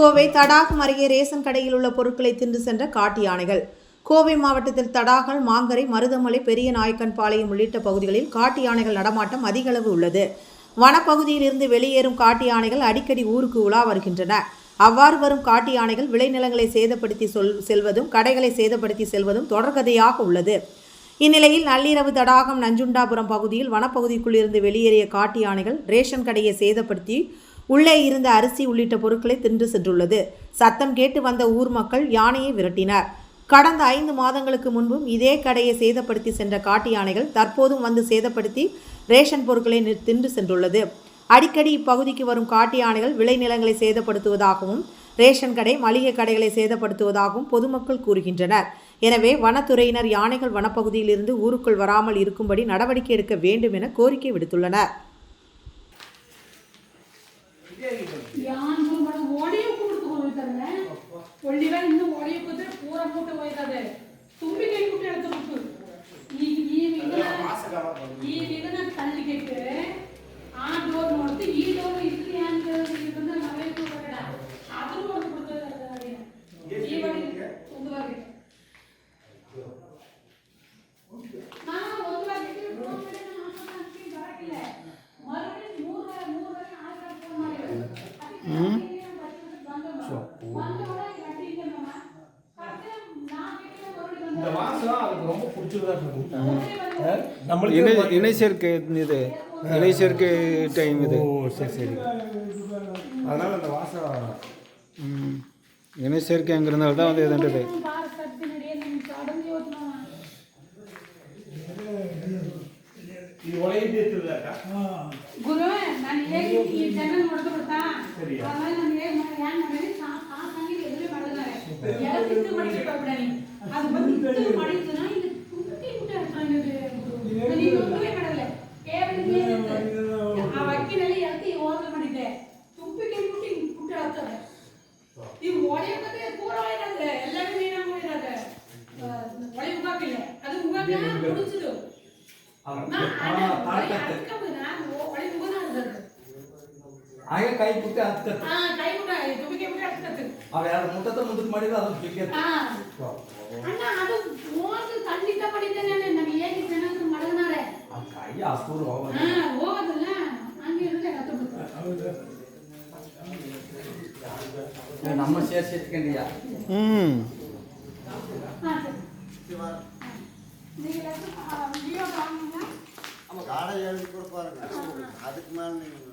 கோவை தடாகம் அருகே ரேஷன் கடையில் உள்ள பொருட்களை தின்று சென்ற காட்டு யானைகள். கோவை மாவட்டத்தில் தடாகல் மாங்கரை மருதமலை பெரிய நாயக்கன் பாளையம் உள்ளிட்ட பகுதிகளில் காட்டு யானைகள் நடமாட்டம் அதிகளவு உள்ளது. வனப்பகுதியில் இருந்து வெளியேறும் காட்டு யானைகள் அடிக்கடி ஊருக்கு உலா வருகின்றன. அவ்வாறு வரும் காட்டு யானைகள் விளைநிலங்களை சேதப்படுத்தி சொல் செல்வதும் கடைகளை சேதப்படுத்தி செல்வதும் தொடர்கதையாக உள்ளது. இந்நிலையில் நள்ளிரவு தடாகம் நஞ்சுண்டாபுரம் பகுதியில் வனப்பகுதிக்குள் இருந்து வெளியேறிய காட்டு யானைகள் ரேஷன் கடையை சேதப்படுத்தி உள்ளே இருந்த அரிசி உள்ளிட்ட பொருட்களை தின்று சென்றுள்ளது. சத்தம் கேட்டு வந்த ஊர் மக்கள் யானையை விரட்டினர். கடந்த ஐந்து மாதங்களுக்கு முன்பும் இதே கடையை சேதப்படுத்தி சென்ற காட்டு யானைகள் தற்போதும் வந்து சேதப்படுத்தி ரேஷன் பொருட்களை தின்று சென்றுள்ளது. அடிக்கடி இப்பகுதிக்கு வரும் காட்டு யானைகள் விளைநிலங்களை சேதப்படுத்துவதாகவும் ரேஷன் கடை மளிகை கடைகளை சேதப்படுத்துவதாகவும் பொதுமக்கள் கூறுகின்றனர். எனவே வனத்துறையினர் யானைகள் வனப்பகுதியில் இருந்து ஊருக்குள் வராமல் இருக்கும்படி நடவடிக்கை எடுக்க வேண்டும் என கோரிக்கை விடுத்துள்ளனர். ಯಾನ್ ಮಾಡ ಒಡೆಯು ಕುಡ್ದು ಹೋಗ್ತಾರೆ ಒಳ್ಳಿರ ಇನ್ನು ಒಡೆಯ ಕೂತ್ರೆ ಪೂರ ಮೂಟೆ ಹೋಯ್ತದೆ ತುಂಬಿ ಕೈ ಮುಟ್ಟಿ ಎಳ್ತು ಈಗ ಈ ವಿಘ್ನ இந்த வாசம் அதுக்கு ரொம்ப பிடிச்சதா இருக்கும் அஹ், நம்மளுக்கு இணை இணை சேர்க்கை இது இணை சேர்க்கை டைம் இது ஓ சரி சரி அதனால அந்த வாசம் ம். இணை சேர்க்கை அங்கிருந்தால் தான் வந்து இதுன்றது இது உலகிட்டே இருக்குதாக்கா ಗುರು ನಾನು ಹೇಗೆ ಈ ಜನ ನೋಡ್ದು ಬಿಡ್ತಾ ಸರಿ. ಆಮೇಲೆ ನಾನು ಹೇಗೆ ಮಾಡಿ ಹ್ಯಾಂಗ್ ಮಾಡಿ ಸಾ ಸಾ ಸಂಗೀತ ಎದುರು ಮಾಡಿದ್ದಾರೆ ಎಲ್ಲ ತಿಂದು ಮಾಡಿಕ್ಕೆ ಹೋಗ್ಬಿಡಾನಿ ಅದು ಬಂದು ಇತ್ತು ಮಾಡಿದ್ದು ನಾ ಇದು ತುಟ್ಟಿ ಮುಟ್ಟ ನಾನು ಇನ್ನೊಂದೇ ಮಾಡಲ್ಲ ಕೇವಲ ಏನಿತ್ತು ಆ ಅಕ್ಕಿನಲ್ಲಿ ಎಲ್ತಿ ಹೋದ್ರೆ ಮಾಡಿದ್ದೆ ತುಪ್ಪಿಗೆ ಮುಟ್ಟಿ ಪುಟ್ಟ ಆಗ್ತದೆ ಇವು ಒಡೆ ಮತ್ತೆ ಪೂರ ಇರೋದೆ ಎಲ್ಲರೂ ನೀರಾಗ ಇರೋದೆ ಒಳೆ ಉಗಾಕಿಲ್ಲ ಅದು ಉಗಾಕ ಕುಡಿಸಿದು ನಾ ಅಣ್ಣ ಒಳೆ ಅದ್ಕಂಬ ನಾನು ಒಳೆ ಉಗನ ಅರ್ಧದ್ದು ಆಗ ಕೈ ಪುಟ್ಟಿ ಹತ್ಕತ್ ಹಾ ಕೈ ಮುಟ್ಟ ತುಪ್ಪಿಗೆ ಮುಟ್ಟ ಹತ್ಕತ್ತು ಅವ ಎರಡು ಮುಟ್ಟತ ಮುಂದಕ್ಕೆ ಮಾಡಿದ್ರೆ ಅದು ಪಿಕ್ಕೆ ಹಾ ಅಣ್ಣ ಅದು ಹೋಗಿ ಖಂಡಿತ ಮಾಡಿದ್ದೇನೆ ನನಗೆ ಹೇಗೆ ಜನ ಮಡಗನಾರೆ ಆ ಕೈ ಅಸ್ತೂರು ಹೋಗ ಹಾ ಹೋಗೋದಲ್ಲ ಹಂಗೆ ಇರುತ್ತೆ ಹತ್ತು ಬಿಟ್ಟು ನಮ್ಮ ಸೇರ್ಸಿ ಎತ್ಕೊಂಡಿಯ ಹ್ಞೂ ಹಾ ಸರಿ நீங்க லெஃப்ட் வியூ வாங்குங்க காடை எழுதி கொடுப்பாருங்க அதுக்கு மேலே நீங்கள்